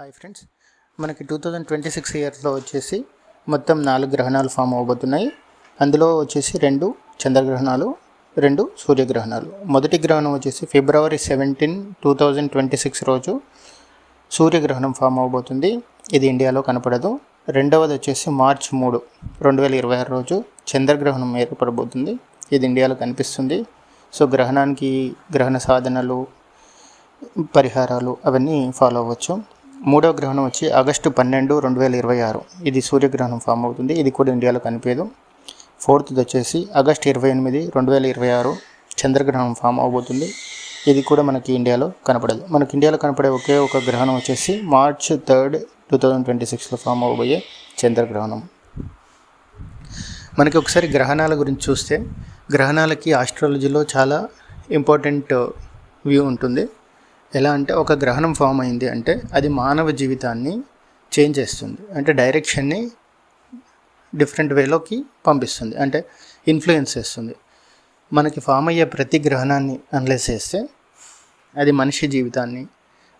Hi friends. మనకి two thousand twenty six ఇయర్లో వచ్చేసి మొత్తం నాలుగు గ్రహణాలు ఫామ్ అవబోతున్నాయి. అందులో వచ్చేసి రెండు చంద్రగ్రహణాలు రెండు సూర్యగ్రహణాలు. మొదటి గ్రహణం వచ్చేసి February seventeen two thousand twenty six రోజు సూర్యగ్రహణం ఫామ్ అవబోతుంది. ఇది ఇండియాలో కనపడదు. రెండవది వచ్చేసి మార్చ్ మూడు రెండు వేల ఇరవై ఆరు రోజు చంద్రగ్రహణం ఏర్పడబోతుంది. ఇది ఇండియాలో కనిపిస్తుంది. సో గ్రహణానికి గ్రహణ సాధనలు పరిహారాలు అవన్నీ ఫాలో అవ్వచ్చు. మూడవ గ్రహణం వచ్చి ఆగస్టు పన్నెండు రెండు వేల ఇరవై ఆరు. ఇది సూర్యగ్రహణం ఫామ్ అవుతుంది. ఇది కూడా ఇండియాలో కనిపించదు. ఫోర్త్ది వచ్చేసి ఆగస్ట్ ఇరవై ఎనిమిది రెండు వేల ఇరవై ఆరు చంద్రగ్రహణం ఫామ్ అవబోతుంది. ఇది కూడా మనకి ఇండియాలో కనపడదు. మనకి ఇండియాలో కనపడే ఒకే ఒక గ్రహణం వచ్చేసి March third two thousand twenty సిక్స్లో ఫామ్ అవబోయే చంద్రగ్రహణం. మనకి ఒకసారి గ్రహణాల గురించి చూస్తే గ్రహణాలకి ఆస్ట్రాలజీలో చాలా ఇంపార్టెంట్ వ్యూ ఉంటుంది. ఎలా అంటే ఒక గ్రహణం ఫామ్ అయింది అంటే అది మానవ జీవితాన్ని చేంజ్ చేస్తుంది. అంటే డైరెక్షన్ని డిఫరెంట్ వేలోకి పంపిస్తుంది. అంటే ఇన్ఫ్లుయెన్స్ చేస్తుంది. మనకి ఫామ్ అయ్యే ప్రతి గ్రహణాన్ని అనలైజ్ చేస్తే అది మనిషి జీవితాన్ని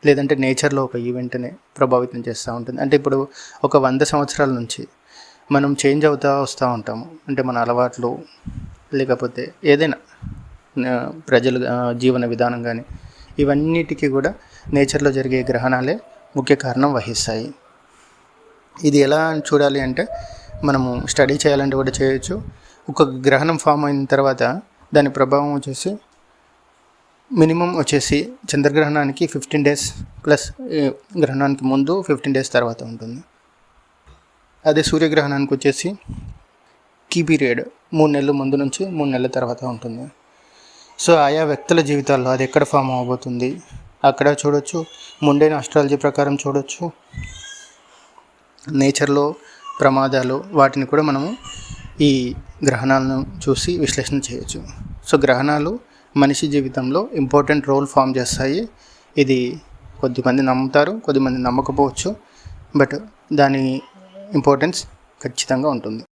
లేదంటే నేచర్లో ఒక ఈవెంట్ని ప్రభావితం చేస్తూ ఉంటుంది. అంటే ఇప్పుడు ఒక వంద సంవత్సరాల నుంచి మనం చేంజ్ అవుతూ వస్తూ ఉంటాము. అంటే మన అలవాట్లు లేకపోతే ఏదైనా ప్రజలు జీవన విధానం కానీ ఇవన్నిటికీ కూడా నేచర్లో జరిగే గ్రహణాలే ముఖ్య కారణం వహిస్తాయి. ఇది ఎలా చూడాలి అంటే మనము స్టడీ చేయాలంటే కూడా చేయొచ్చు. ఒక గ్రహణం ఫామ్ అయిన తర్వాత దాని ప్రభావం వచ్చేసి మినిమం వచ్చేసి చంద్రగ్రహణానికి ఫిఫ్టీన్ డేస్ ప్లస్ గ్రహణానికి ముందు ఫిఫ్టీన్ డేస్ తర్వాత ఉంటుంది. అదే సూర్యగ్రహణానికి వచ్చేసి కీ పీరియడ్ మూడు నెలల ముందు నుంచి మూడు నెలల తర్వాత ఉంటుంది. సో ఆయా వ్యక్తుల జీవితాల్లో అది ఎక్కడ ఫామ్ అవబోతుంది? అక్కడ చూడొచ్చు. ముండైన ఆస్ట్రాలజీ ప్రకారం చూడొచ్చు. నేచర్లో ప్రమాదాలు వాటిని కూడా మనము ఈ గ్రహణాలను చూసి విశ్లేషణ చేయొచ్చు. సో గ్రహణాలు మనిషి జీవితంలో ఇంపార్టెంట్ రోల్ ఫామ్ చేస్తాయి. ఇది కొద్దిమంది నమ్ముతారు కొద్దిమంది నమ్మకపోవచ్చు. బట్ దాని ఇంపార్టెన్స్ ఖచ్చితంగా ఉంటుంది.